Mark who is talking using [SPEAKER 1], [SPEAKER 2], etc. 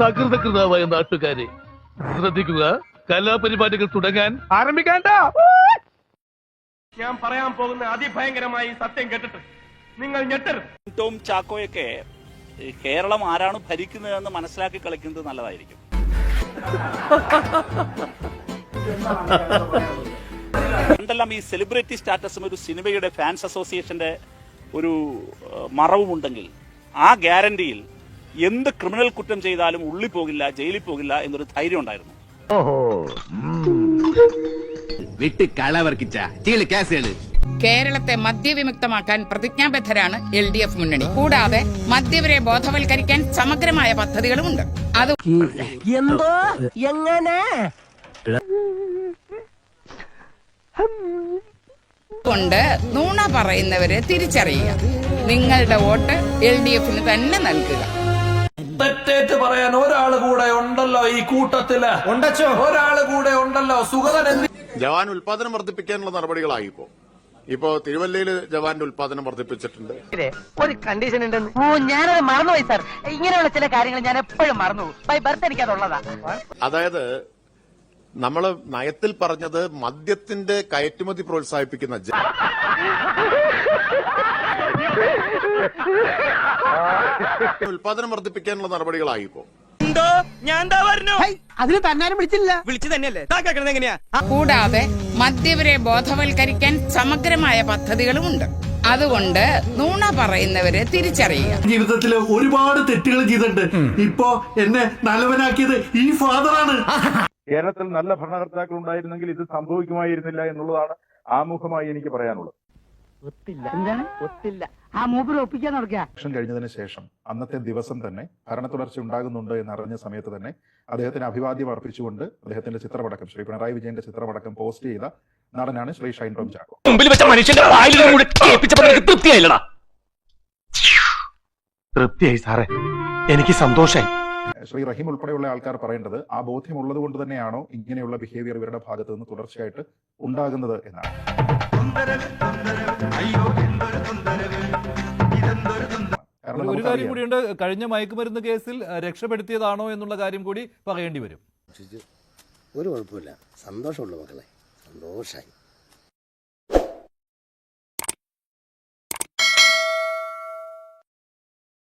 [SPEAKER 1] സകൃതകൃതാവായ നാട്ടുകാരെ ശ്രദ്ധിക്കുക കലാപരിപാടികൾ തുടങ്ങാൻ ആരംഭിക്കാണ്ട
[SPEAKER 2] ഞാൻ പറയാൻ പോകുന്ന അതിഭയങ്കരമായി സത്യം കേട്ടിട്ട് നിങ്ങൾ ഞെട്ടരുത്.
[SPEAKER 3] ടോം ചാക്കോയൊക്കെ കേരളം ആരാണ് ഭരിക്കുന്നതെന്ന് മനസ്സിലാക്കി കളിക്കുന്നത് നല്ലതായിരിക്കും. പണ്ടെല്ലാം ഈ സെലിബ്രിറ്റി സ്റ്റാറ്റസും ഒരു സിനിമയുടെ ഫാൻസ് അസോസിയേഷന്റെ ഒരു മറവുമുണ്ടെങ്കിൽ ആ ഗ്യാരണ്ടിയിൽ എന്ത് ക്രിമിനൽ കുറ്റം ചെയ്താലും ഉള്ളിൽ പോകില്ല ജയിലിൽ പോകില്ല എന്നൊരു ധൈര്യം ഉണ്ടായിരുന്നു.
[SPEAKER 4] കേരളത്തെ മദ്യവിമുക്തമാക്കാൻ പ്രതിജ്ഞാബദ്ധരാണ് എൽ ഡി എഫ് മുന്നണി. കൂടാതെ മദ്യവരെ ബോധവൽക്കരിക്കാൻ സമഗ്രമായ പദ്ധതികളും ഉണ്ട് അത്
[SPEAKER 5] എന്തോ? എങ്ങനെ?
[SPEAKER 4] കൊണ്ട് നൂണ പറയുന്നവരെ തിരിച്ചറിയുക. നിങ്ങളുടെ വോട്ട് എൽ ഡി എഫിന് തന്നെ നൽകുക.
[SPEAKER 6] തെറ്റേറ്റ് പറയാൻ ഒരാൾ കൂടെ ഉണ്ടല്ലോ ഈ കൂട്ടത്തിൽ. ഒരാൾ കൂടെ ഉണ്ടല്ലോ. സുഗതൻ
[SPEAKER 7] ജവാൻ ഉൽപാദനം വർദ്ധിപ്പിക്കാനുള്ള നടപടികളായി ഇപ്പോ. ഇപ്പോ തിരുവല്ലയിൽ ജവാന്റെ ഉൽപാദനം വർദ്ധിപ്പിച്ചിട്ടുണ്ട്.
[SPEAKER 5] ഒരു കണ്ടീഷൻ ഉണ്ടെന്ന്. ഓ ഞാനത് മറന്നുപോയി സാർ ഇങ്ങനെയുള്ള ചില കാര്യങ്ങൾ ഞാൻ എപ്പോഴും മറന്നു ബൈ ബർത്ത് എനിക്ക് അതുള്ളതാ
[SPEAKER 7] അതായത് നമ്മൾ നയത്തിൽ പറഞ്ഞത് മദ്യത്തിന്റെ കയറ്റുമതി പ്രോത്സാഹിപ്പിക്കുന്ന ജ- ഉൽപാദനം വർദ്ധിപ്പിക്കാനുള്ള നടപടികളായി ഇപ്പോ.
[SPEAKER 5] അതിന് തന്നാരും വിളിച്ചില്ല.
[SPEAKER 4] കൂടാതെ മദ്യവരെ ബോധവൽക്കരിക്കാൻ സമഗ്രമായ പദ്ധതികളും ഉണ്ട് അതുകൊണ്ട് നൂണ പറയുന്നവരെ തിരിച്ചറിയുക.
[SPEAKER 6] ജീവിതത്തിൽ ഒരുപാട് തെറ്റുകൾ ചെയ്തിട്ടുണ്ട്. ഇപ്പോ എന്നെ നല്ലവനാക്കിയത് ഈ ഫാദറാണ്.
[SPEAKER 8] കേരളത്തിൽ നല്ല ഭരണകർത്താക്കൾ ഉണ്ടായിരുന്നെങ്കിൽ ഇത് സംഭവിക്കുമായിരുന്നില്ല എന്നുള്ളതാണ് ആമുഖമായി എനിക്ക് പറയാനുള്ളത്.
[SPEAKER 5] ഒത്തില്ല. എന്താണ്? ഒത്തില്ല. ആ മൂപ്പര് ഒപ്പിക്കാൻ നടക്കുക
[SPEAKER 8] ഇലക്ഷൻ കഴിഞ്ഞതിന് ശേഷം അന്നത്തെ ദിവസം തന്നെ ഭരണ തുടർച്ച ഉണ്ടാകുന്നുണ്ട് എന്നറിഞ്ഞ സമയത്ത് തന്നെ അദ്ദേഹത്തിന് അഭിവാദ്യം അർപ്പിച്ചുകൊണ്ട് അദ്ദേഹത്തിന്റെ ചിത്രപടക്കം ശ്രീ പിണറായി വിജയന്റെ ചിത്രപടക്കം പോസ്റ്റ് ചെയ്ത നടനാണ് ശ്രീ ഷൈൻ ടോം ചാക്കോ.
[SPEAKER 2] മുമ്പിൽ വെച്ച മനുഷ്യന്റെ കൂടെ തൃപ്തിയായില്ലടാ. തൃപ്തിയായി സാറേ. എനിക്ക് സന്തോഷായി.
[SPEAKER 8] ശ്രീ റഹീം ഉൾപ്പെടെയുള്ള ആൾക്കാർ പറയേണ്ടത് ആ ബോധ്യം ഉള്ളത് കൊണ്ട് തന്നെയാണോ ഇങ്ങനെയുള്ള ബിഹേവിയർ ഇവരുടെ ഭാഗത്ത് നിന്ന് തുടർച്ചയായിട്ട് ഉണ്ടാകുന്നത് എന്നാണ്.
[SPEAKER 9] ഒരു കാര്യം കൂടിയുണ്ട്. കഴിഞ്ഞ മയക്കുമരുന്ന് കേസിൽ രക്ഷപ്പെടുത്തിയതാണോ എന്നുള്ള കാര്യം കൂടി പറയേണ്ടി വരും.
[SPEAKER 10] ഒരു കുഴപ്പമില്ല. സന്തോഷമുള്ള മക്കളെ. സന്തോഷായി.